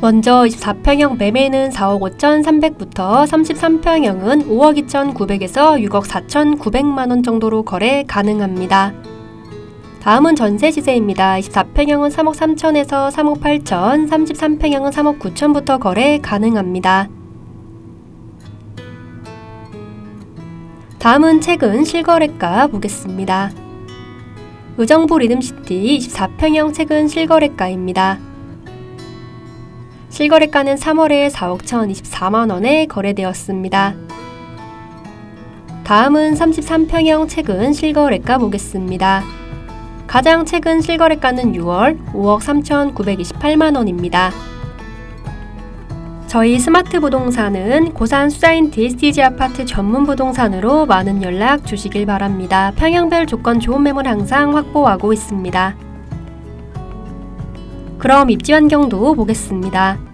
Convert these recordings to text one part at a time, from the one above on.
먼저 24평형 매매는 4억 5,300부터 33평형은 5억 2,900에서 6억 4,900만 원 정도로 거래 가능합니다. 다음은 전세 시세입니다. 24평형은 3억 3천에서 3억 8천, 33평형은 3억 9천부터 거래 가능합니다. 다음은 최근 실거래가 보겠습니다. 의정부 리듬시티 24평형 최근 실거래가입니다. 실거래가는 3월에 4억 1,024만 원에 거래되었습니다. 다음은 33평형 최근 실거래가 보겠습니다. 가장 최근 실거래가는 6월 5억 3,928만 원입니다. 저희 스마트 부동산은 고산 수자인 DSTG 아파트 전문 부동산으로 많은 연락 주시길 바랍니다. 평형별 조건 좋은 매물 항상 확보하고 있습니다. 그럼 입지 환경도 보겠습니다.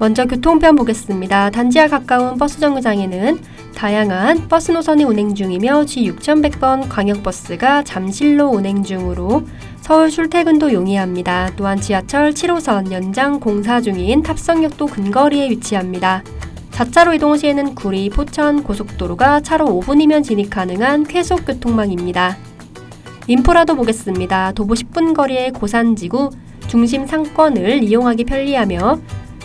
먼저 교통편 보겠습니다. 단지와 가까운 버스 정류장에는 다양한 버스 노선이 운행 중이며 G6100번 광역버스가 잠실로 운행 중으로 서울 출퇴근도 용이합니다. 또한 지하철 7호선 연장 공사 중인 탑성역도 근거리에 위치합니다. 자차로 이동 시에는 구리, 포천 고속도로가 차로 5분이면 진입 가능한 쾌속 교통망입니다. 인프라도 보겠습니다. 도보 10분 거리의 고산지구 중심 상권을 이용하기 편리하며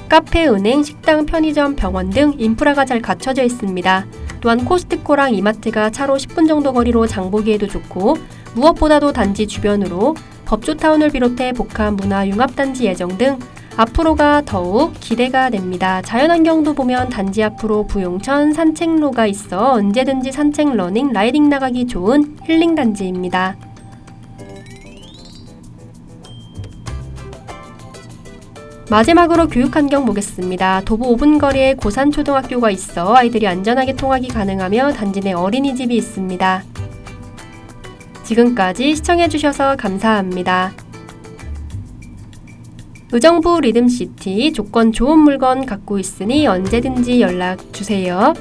카페, 은행, 식당, 편의점, 병원 등 인프라가 잘 갖춰져 있습니다. 또한 코스트코랑 이마트가 차로 10분 정도 거리로 장보기에도 좋고 무엇보다도 단지 주변으로 법조타운을 비롯해 복합 문화 융합단지 예정 등 앞으로가 더욱 기대가 됩니다. 자연환경도 보면 단지 앞으로 부용천 산책로가 있어 언제든지 산책, 러닝, 라이딩 나가기 좋은 힐링 단지입니다. 마지막으로 교육 환경 보겠습니다. 도보 5분 거리에 고산 초등학교가 있어 아이들이 안전하게 통학이 가능하며 단지 내 어린이집이 있습니다. 지금까지 시청해주셔서 감사합니다. 의정부 리듬시티 조건 좋은 물건 갖고 있으니 언제든지 연락 주세요.